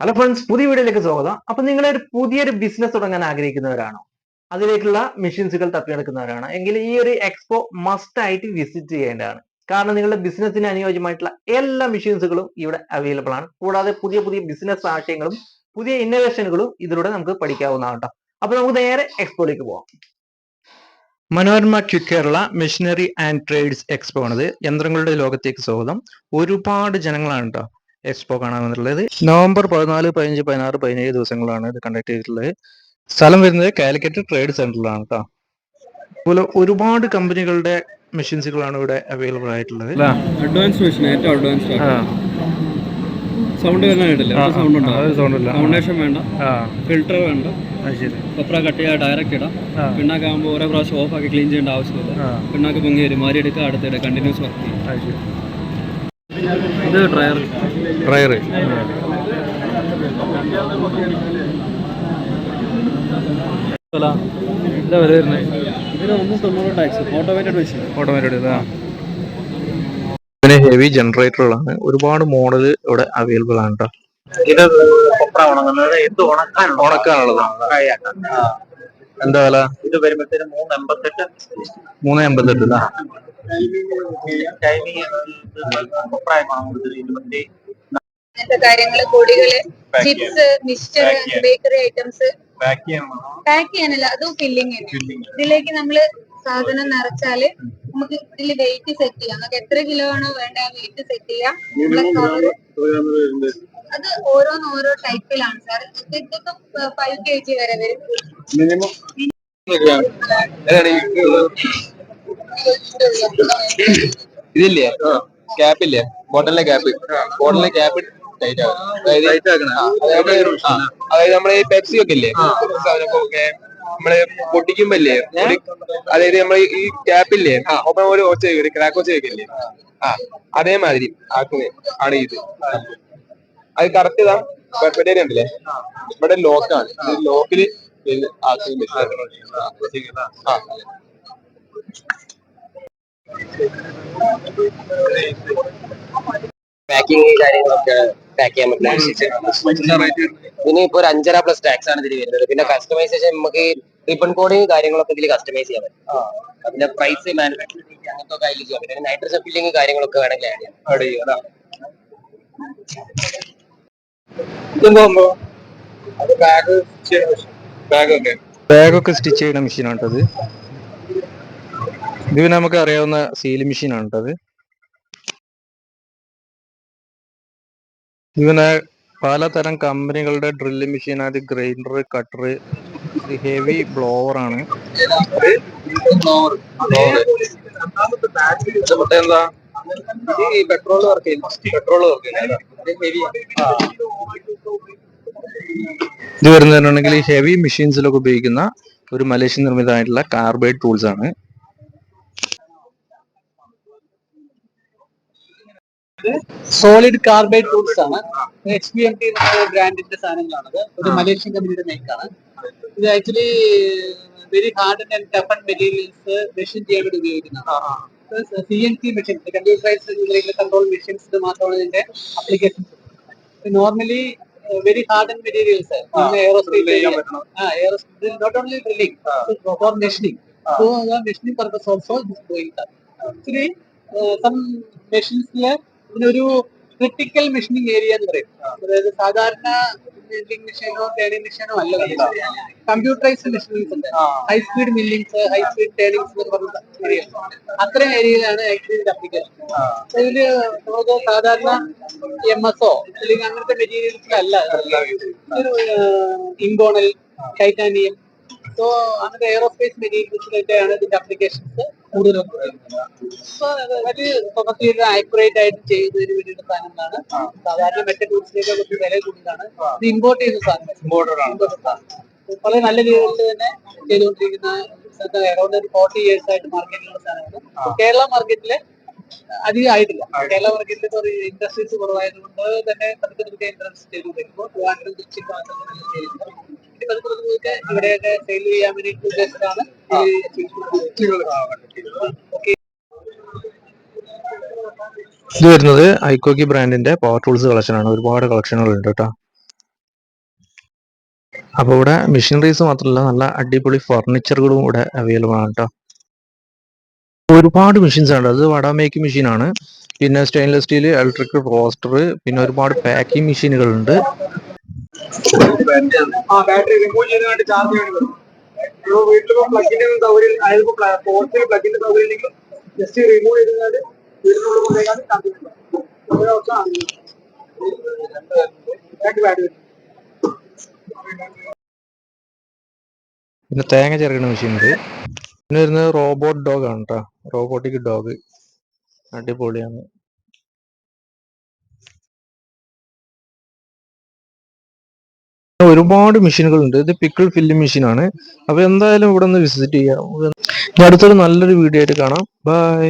Hello friends പുതിയ വീഡിയോയിലേക്ക് സ്വാഗതം. അപ്പൊ നിങ്ങൾ ഒരു പുതിയൊരു ബിസിനസ് തുടങ്ങാൻ ആഗ്രഹിക്കുന്നവരാണോ? അതിലേക്കുള്ള മെഷീൻസുകൾ തപ്പിയെടുക്കുന്നവരാണ് എങ്കിൽ ഈ ഒരു എക്സ്പോ മസ്റ്റ് ആയിട്ട് വിസിറ്റ് ചെയ്യേണ്ടതാണ്. കാരണം നിങ്ങളുടെ ബിസിനസ്സിന് അനുയോജ്യമായിട്ടുള്ള എല്ലാ മെഷീൻസുകളും ഇവിടെ അവൈലബിൾ ആണ്. കൂടാതെ പുതിയ പുതിയ ബിസിനസ് ആശയങ്ങളും പുതിയ ഇന്നോവേഷനുകളും ഇതിലൂടെ നമുക്ക് പഠിക്കാവുന്നതാണ് കേട്ടോ അപ്പൊ നമുക്ക് നേരെ എക്സ്പോയിലേക്ക് പോവാം. Manorama quick Kerala machinery and trades expo ആണിത്. യന്ത്രങ്ങളുടെ ലോകത്തേക്ക് സ്വാഗതം. ഒരുപാട് ജനങ്ങളാണ് കേട്ടോ എക്സ്പോ കാണാൻ വന്നിട്ടുള്ളത് നവംബർ പതിനാല് പതിനഞ്ച് പതിനാറ് പതിനേഴ് ദിവസങ്ങളാണ് ഇത് കണ്ടക്ട് ചെയ്തിട്ടുള്ളത്. സ്ഥലം വരുന്നത് കാലിക്കറ്റ് ട്രേഡ് സെന്ററിലാണ് കേട്ടോ അതുപോലെ ഒരുപാട് കമ്പനികളുടെ മെഷീൻസുകളാണ് ഇവിടെ അവൈലബിൾ ആയിട്ടുള്ളത്. അഡ്വാൻസ് മെഷീൻ ഏറ്റവും അഡ്വാൻസ്ഡ് സൗണ്ട് സൗണ്ട് ഇല്ല. ഫൗണ്ടേഷൻ വേണ്ട. ഫിൽട്ടർ വേണ്ട. കൊപ്ര കട്ട് ചെയ്യാൻ ഡയറക്റ്റ് ഇടാം. ആ. പിണ്ണാക്കാകുമ്പോൾ ഓരോ പ്രാവശ്യം ഓഫ് ആക്കി ക്ലീൻ ചെയ്യേണ്ട ആവശ്യമില്ല. പിണ്ണാക്ക് പൊങ്ങി വരും. മാറി എടുക്കുക അടുത്തിടെ കണ്ടിന്യൂസ് വർക്ക് ചെയ്യും ഇത് ഡ്രയർ. ഡ്രയർ. എന്താ വില വരുന്നത് ഓട്ടോമേറ്റഡ് ഹെവി ജനറേറ്ററുകളാണ് ഒരുപാട് മോഡൽ ഇവിടെ അവൈലബിൾ ആണ് കേട്ടോ ഇത് കൊപ്ര ഉണങ്ങുന്നത്. എന്ത് ഉണക്കാനുള്ള ഉണക്കാനുള്ളതാണ്. എന്താ വില? ഇത് വരുമ്പോഴത്തേന് മൂന്ന് എൺപത്തെട്ട്. മൂന്ന് എൺപത്തെട്ട് ടൈമിങ് കൊപ്ര ഉണങ്ങുന്നത് ഇരുപത്തി അങ്ങനത്തെ കാര്യങ്ങൾ പൊടികൾ chips mixture bakery items pack ചെയ്യാൻ പാക്ക് ചെയ്യാനല്ല അതും ഫില്ലിങ് ഇതിലേക്ക് നമ്മൾ സാധനം നിറച്ചാൽ നമുക്ക് ഇതിൽ വെയിറ്റ് സെറ്റ് ചെയ്യാം. നമുക്ക് എത്ര കിലോ ആണോ വേണ്ട വെയിറ്റ് സെറ്റ് ചെയ്യാം. അത് ഓരോന്ന് ഓരോ ടൈപ്പിലാണ് സാർ ഇതൊക്കെ ഫൈവ് കെ ജി വരെ വരും. ഇതില്ലേ? ക്യാപ്പില്ലേ? ബോട്ടലിലെ ക്യാപ്പ്. ബോട്ടലിലെ ക്യാപ്പ് ടൈറ്റ് ആവും അതായത് നമ്മളെ ഈ പെപ്സി ഒക്കെ ഇല്ലേ? സാധനമൊക്കെ നമ്മൾ പൊട്ടിക്കുമ്പോ ഇല്ലേ അതായത് നമ്മളെ ഈ ക്യാപ്പില്ലേ ഒപ്പം ഒരു ഒച്ച ഒരു ക്രാക്ക് ഒച്ച ഇല്ലേ ആ അതേമാതിരി ആക്കുന്നത് ആണ് ഇത്. അത് കറക്റ്റ് ഇതാ. പെപ്പറ്റേരി ഉണ്ടല്ലേ? ഇവിടെ ലോക്കാണ് ലോക്കിൽ ആക്കുന്ന. ആ. അതെ. പാക്കിങ് കാര്യങ്ങളൊക്കെ പാക്ക് ചെയ്യാൻ പറ്റുന്ന ഇതിന് ഇപ്പൊ ഒരു അഞ്ചര പ്ലസ് ടാക്സ് ആണ് ഇതിൽ വരുന്നത്. പിന്നെ കസ്റ്റമൈസേഷൻ നമുക്ക് റിബൺ കോഡ് കാര്യങ്ങളൊക്കെ ഇതിൽ കസ്റ്റമൈസ് ചെയ്യാൻ പറ്റും. പിന്നെ പ്രൈസ് മാനുഫാക്ചറിംഗ് അങ്ങനത്തെ ഒക്കെ അതിൽ ചെയ്യാൻ പറ്റും നൈട്രജൻ ഫില്ലിംഗ് കാര്യങ്ങളൊക്കെ വേണമെങ്കിൽ ആഡ് ചെയ്യാം. ബാഗ് ബാഗ് ഒക്കെ. ബാഗൊക്കെ സ്റ്റിച്ച് ചെയ്യുന്ന മെഷീനാണ് കേട്ടത് ഇത് പിന്നെ നമുക്ക് അറിയാവുന്ന സീൽ മെഷീനാണ് കേട്ടത് ഇങ്ങനെ പലതരം കമ്പനികളുടെ ഡ്രില്ല് മെഷീൻ അത് ഗ്രൈൻഡർ കട്ടർ ഹെവി ബ്ലോവർ ആണ്. ഇത് എന്താ ഈ പെട്രോൾ പെട്രോൾ ഇത് വരുന്നതിനുണ്ടെങ്കിൽ ഹെവി മെഷീൻസിലൊക്കെ ഉപയോഗിക്കുന്ന ഒരു മലേഷ്യൻ നിർമ്മിതമായിട്ടുള്ള കാർബൈഡ് ടൂൾസ് ആണ്. സോളിഡ് കാർബൈഡ് ടൂൾസ് ആണ്. എച്ച് ബി എം ടി ബ്രാൻഡിന്റെ സാധനങ്ങളാണത്. ഒരു മലേഷ്യൻ കമ്പനിയുടെ മേക്കാണ് ഇത് actually very hard and tough and materials machine ചെയ്യാൻ വേണ്ടി ഉപയോഗിക്കുന്നതാണ് C N T machine computerized control machines മാത്രമാണ് ഇതിന്റെ applications normally very hard and materials aerospace not only drilling for machining so machining purpose also going actually some മെഷീൻസിൽ ഇതിനൊരു critical machining area എന്ന് പറയും. അതായത് സാധാരണ മില്ലിംഗ് മെഷീനോ ടേണിംഗ് മെഷീനോ അല്ല computerized machinings ഉണ്ട്. High speed millings high speed turnings എന്ന് പറഞ്ഞ ഏരിയ അത്തരം ഏരിയയിലാണ് ഇതിന്റെ അപ്ലിക്കേഷൻ ഇതിൽ നമുക്ക് സാധാരണ എം എസ് ഒ അല്ലെങ്കിൽ അങ്ങനത്തെ മെറ്റീരിയൽസിലല്ല ഇംഗോണൽ ടൈറ്റാനിയം സോ അങ്ങനത്തെ എയറോസ്പേസ് മെറ്റീരിയൽസിലൊക്കെയാണ് ഇതിന്റെ അപ്ലിക്കേഷൻസ് കൂടുതലും ആക്യുറേറ്റ് ആയിട്ട് സാധനങ്ങളാണ് സാധാരണ മറ്റേ ടൂൾസിലേക്ക് കുറച്ച് വില കൂടുതലാണ്. ഇത് ഇമ്പോർട്ട് ചെയ്ത സാധനം. ഇമ്പോർട്ടഡ് ആണ്. വളരെ നല്ല രീതിയിൽ തന്നെ ചെയ്തുകൊണ്ടിരിക്കുന്ന അറൌണ്ട് ഒരു ഫോർട്ടി ഇയേഴ്സ് ആയിട്ട് മാർക്കറ്റിലുള്ള സാധനമാണ്. കേരള മാർക്കറ്റിൽ അധികം ആയിട്ടില്ല. കേരള മാർക്കറ്റിൽ ഒരു ഇൻഡസ്ട്രീസ് കുറവായതുകൊണ്ട് തന്നെ പതുക്കെ പതുക്കെ ഇൻട്രസ്റ്റ് ചെയ്തു വരുമ്പോൾ ട്രിവാൻഡ്രം കാസർഗോഡ് ചെയ്യുന്നത് ഇനി പതുക്കെ പതുക്കെ ഇവിടെയൊക്കെ സെയിൽ ചെയ്യാൻ വേണ്ടി ഉദ്ദേശിച്ചാണ് ഇത് വരുന്നത് ഐക്കോക്കി ബ്രാൻഡിന്റെ പവർ ടൂൾസ് കളക്ഷൻ ആണ്. ഒരുപാട് കളക്ഷനുകൾ ഉണ്ട് കേട്ടോ. അപ്പോൾ ഇവിടെ മെഷീനറീസ് മാത്രമല്ല നല്ല അടിപൊളി ഫർണിച്ചറുകളും ഇവിടെ അവൈലബിൾ ആണ് കേട്ടോ. ഒരുപാട് മെഷീൻസ് ആണ് അത് വട മേക്കിംഗ് മെഷീനാണ് പിന്നെ സ്റ്റെയിൻലെസ് സ്റ്റീൽ ഇലക്ട്രിക് റോസ്റ്റർ പിന്നെ ഒരുപാട് പാക്കിംഗ് മെഷീനുകളുണ്ട് ആ ബാറ്ററി റിമൂവ് ചെയ്യാൻ വേണ്ടി ചാർജ് വേണ്ടി വരും ഇപ്പോൾ വീട്ടിലിപ്പോ പ്ലഗിന്റെ സൗകര്യം അതായത് പോർട്ടിൽ പ്ലഗിന്റെ സൗകര്യം ഇല്ലെങ്കിൽ ജസ്റ്റ് റിമൂവ് ചെയ്തുകൊണ്ട് വീടിനുള്ളിൽ കൊണ്ടുപോയാൽ ചാർജ് രണ്ട് ബാറ്ററി പിന്നെ തേങ്ങ ചേർക്കുന്ന മെഷീൻ ഉണ്ട്. പിന്നെ വരുന്നത് റോബോട്ട് ഡോഗ് ആണ് കേട്ടോ റോബോട്ടിക് ഡോഗ് അടിപൊളിയാണ്. ഒരുപാട് മെഷീനുകൾ ഉണ്ട് ഇത് പിക്കിൾ ഫില്ലിംഗ് ആണ് അപ്പൊ എന്തായാലും ഇവിടെ വിസിറ്റ് ചെയ്യാം. അടുത്തൊരു നല്ലൊരു വീഡിയോ ആയിട്ട് കാണാം. ബൈ.